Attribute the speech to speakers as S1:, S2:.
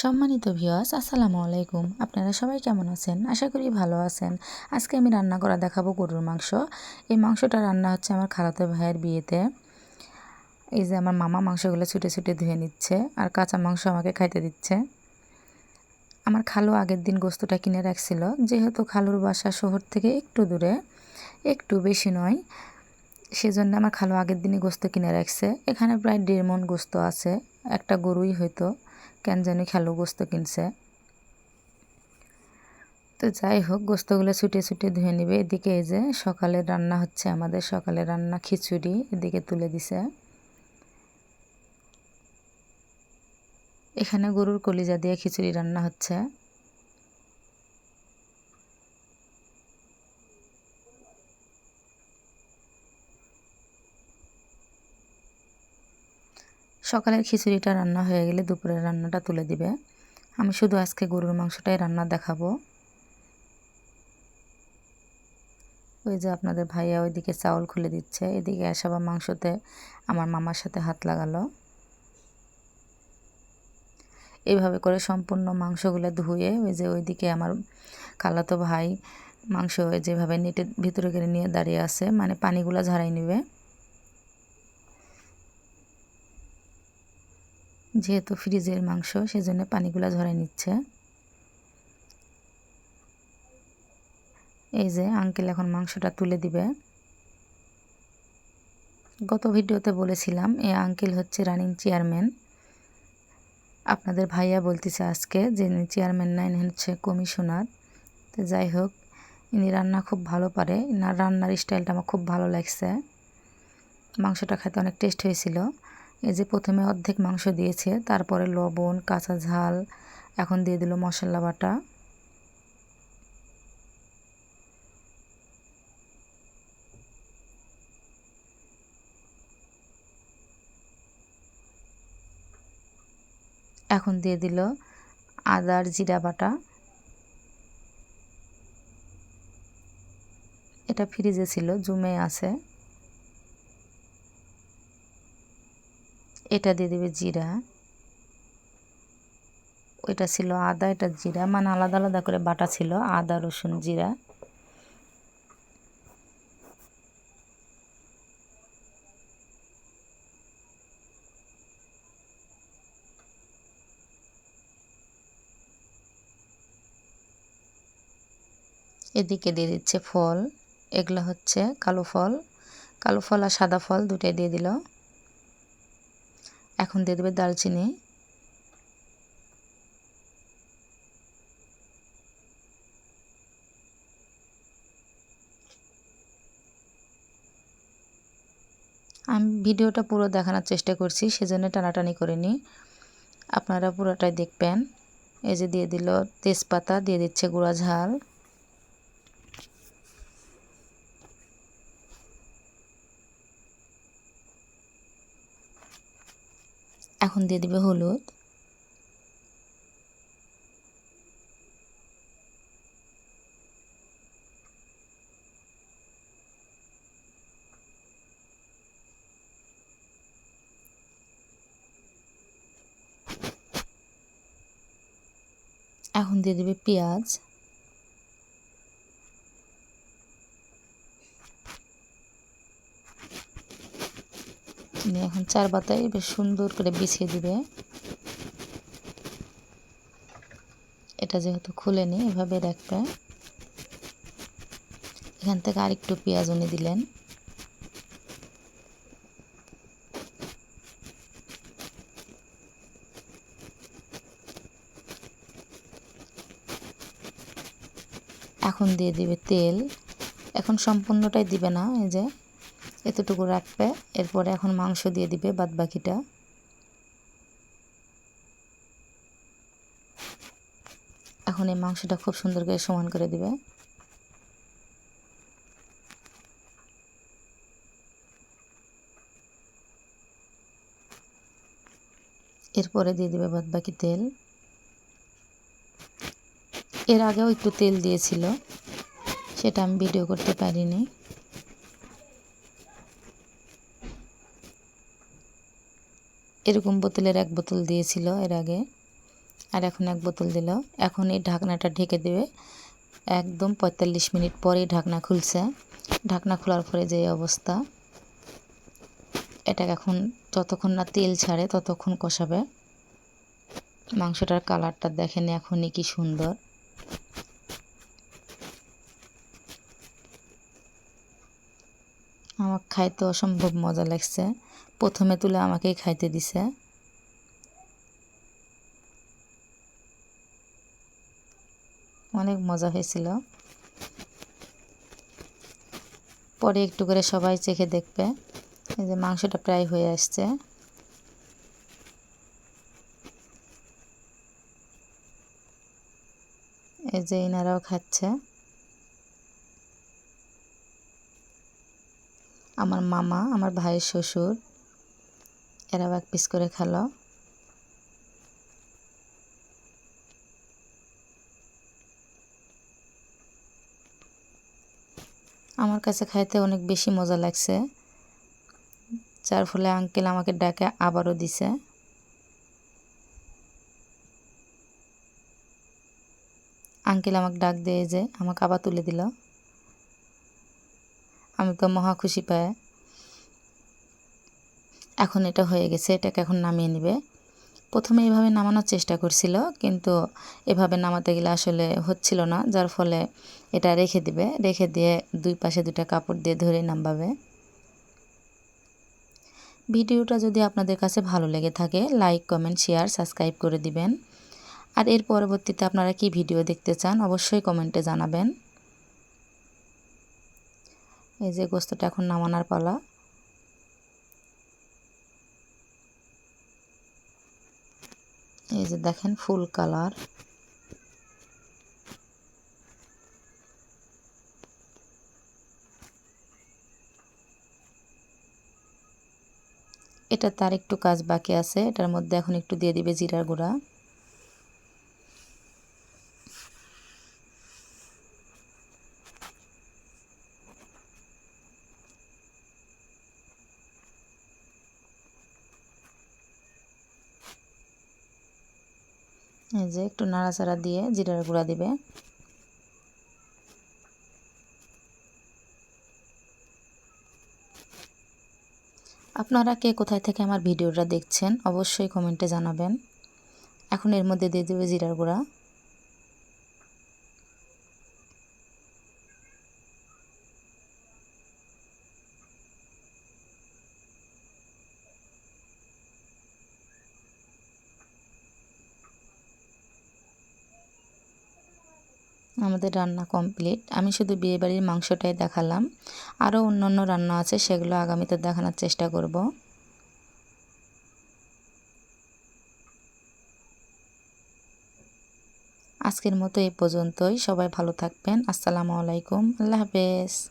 S1: সম্মানিত ভিওয়াস আসসালামু আলাইকুম। আপনারা সবাই কেমন আছেন? আশা করি ভালো আছেন। আজকে আমি রান্না করা দেখাবো গরুর মাংস। এই মাংসটা রান্না হচ্ছে আমার খালাতো ভাইয়ের বিয়েতে। এই যে আমার মামা মাংসগুলো ছুটে ছুটে ধুয়ে নিচ্ছে আর কাঁচা মাংস আমাকে খাইতে দিচ্ছে। আমার খালু আগের দিন গোস্তটা কিনে রাখছিল। যেহেতু খালুর বাসা শহর থেকে একটু দূরে, একটু বেশি নয়, সেজন্য আমার খালু আগের দিনই গোস্ত কিনে রাখছে। এখানে প্রায় দেড় মন গোস্ত আছে, একটা গরুই হয়তো। কেন জানি খেলো গোস্ত কিনছে। তো যাই হোক, গোস্তগুলো ছুটে ছুটে ধুয়ে নিবে। এদিকে এই যে সকালে রান্না হচ্ছে আমাদের। সকালে রান্না খিচুড়ি এদিকে তুলে দিছে। এখানে গরুর কলিজা দিয়ে খিচুড়ি রান্না হচ্ছে। সকালের খিচুড়িটা রান্না হয়ে গেলে দুপুরের রান্নাটা তুলে দিবে। আমি শুধু আজকে গরুর মাংসটাই রান্না দেখাবো। ওই যে আপনাদের ভাইয়া ওইদিকে চাউল খুলে দিচ্ছে, এদিকে আসাবা মাংসতে আমার মামার সাথে হাত লাগালো। এইভাবে করে সম্পূর্ণ মাংসগুলো ধুয়ে ওই যে ওইদিকে আমার খালাতো ভাই মাংস যেভাবে নেটের ভিতরে করে নিয়ে দাঁড়িয়ে আছে মানে পানিগুলো ঝাড়াই নিবে। যেহেতু ফ্রিজের মাংস, সেজন্য পানিগুলো ঝরে নিচ্ছে। এই যে আঙ্কেল এখন মাংসটা তুলে দিবে। গত ভিডিওতে বলেছিলাম এই আঙ্কেল হচ্ছে রানিং চেয়ারম্যান। আপনাদের ভাইয়া বলতেছে আজকে যে চেয়ারম্যান নাইন হচ্ছে কমিশনার। তো যাই হোক, ইনি রান্না খুব ভালো পারে। না রান্নার স্টাইলটা আমার খুব ভালো লাগছে। মাংসটা খেতে অনেক টেস্ট হয়েছিল। এই যে প্রথমে অর্ধেক মাংস দিয়েছে, তারপরে লবণ, কাঁচা ঝাল, এখন দিয়ে দিল মশলা বাটা। এখন দিয়ে দিল আদার জিরা বাটা। এটা ফ্রিজে ছিল, জুমে আছে। এটা দিয়ে দেবে জিরা। ওইটা ছিল আদা, এটা জিরা। মানে আলাদা আলাদা করে বাটা ছিল, আদা, রসুন, জিরা। এদিকে দিয়ে দিচ্ছে ফল। এগুলো হচ্ছে কালো ফল। কালো ফল আর সাদা ফল দুটাই দিয়ে দিল। এখন দিয়ে দেবে দারচিনি। আমি ভিডিওটা পুরো দেখানোর চেষ্টা করছি, সেজন্য টানাটানি করিনি আপনারা পুরোটাই দেখবেন। এই যে দিয়ে দিল তেজপাতা, দিয়ে দিচ্ছে গুঁড়া ঝাল। এখন দিয়ে দিবে হলুদ। এখন দিয়ে দেবে পেঁয়াজ। এখন চার পাতায় বেশ সুন্দর করে বিছিয়ে দিবে। এটা যেহেতু খুলেনি এভাবে রাখবে। এখান থেকে আরেকটু পেঁয়াজ উনি দিলেন। এখন দিয়ে দিবে তেল। এখন সম্পূর্ণটাই দিবে না, এই যে। এতটুকু রাখবে। এরপরে এখন মাংস দিয়ে দিবে বাদ বাকিটা এখন এই মাংসটা খুব সুন্দর করে সমান করে দিবে। এরপরে দিয়ে দিবে বাদ বাকি তেল। এর আগেও একটু তেল দিয়েছিল, সেটা আমি ভিডিও করতে পারিনি। এরকম বোতলের এক বোতল দিয়েছিল এর আগে, আর এখন এক বোতল দিল। এখন এই ঢাকনাটা ঢেকে দেবে। একদম পঁয়তাল্লিশ মিনিট পরেই ঢাকনা খুলছে। ঢাকনা খোলার পরে যে অবস্থা এটা এখন যতক্ষণ না তেল ছাড়ে ততক্ষণ কষাবে। মাংসটার কালারটা দেখেন এখনই কি সুন্দর। আমার খাইতে অসম্ভব মজা লাগছে। প্রথমে তুলে আমাকেই খাইতে দিছে। অনেক মজা হয়েছিল। পরে একটু করে সবাই চেখে দেখবে, এই যে মাংসটা প্রায় হয়ে আসছে। এই যে ইনারাও খাচ্ছে। আমার মামা, আমার ভাইয়ের শ্বশুর। এরাও এক পিস করে খেলো। আমার কাছে খাইতে অনেক বেশি মজা লাগছে। যার ফলে আঙ্কেল আমাকে ডাকে, আবারও দিছে। আঙ্কেল আমাকে ডাক দিয়ে যে, আমাকে আবার তুলে দিল। আমি তো মহা খুশি পায়। এখন এটা হয়ে গেছে, এটাকে এখন নামিয়ে নিবে। প্রথমে এভাবে নামানোর চেষ্টা করছিল, কিন্তু এভাবে নামাতে গেলে আসলে হচ্ছিল না, যার ফলে এটা রেখে দিবে। রেখে দিয়ে দুই পাশে দুটা কাপড় দিয়ে ধরে নামাবে। ভিডিওটা যদি আপনাদের কাছে ভালো লেগে থাকে, লাইক, কমেন্ট, শেয়ার, সাবস্ক্রাইব করে দিবেন। আর এর পরবর্তীতে আপনারা কি ভিডিও দেখতে চান, অবশ্যই কমেন্টে জানাবেন। এই যে গোস্তটা এখন নামানোর পালা। এই যে দেখেন ফুল কালার। এটা তার একটু কাজ বাকি আছে। এটার মধ্যে এখন একটু দিয়ে দিবে জিরার গুঁড়া। এই যে একটু নাড়াচাড়া দিয়ে জিরার গুঁড়া দিবে। আপনারা কে কোথায় থেকে আমার ভিডিওটা দেখছেন, অবশ্যই কমেন্টে জানাবেন। এখন এর মধ্যে দিয়ে দেবে জিরার গুঁড়া। আমাদের রান্না কমপ্লিট। আমি শুধু বিয়েবাড়ির মাংসটাই দেখালাম। আরও অন্য অন্য রান্না আছে, সেগুলো আগামীতে দেখানোর চেষ্টা করব। আজকের মতো এই পর্যন্তই। সবাই ভালো থাকবেন। আসসালামু আলাইকুম। আল্লাহ হাফেজ।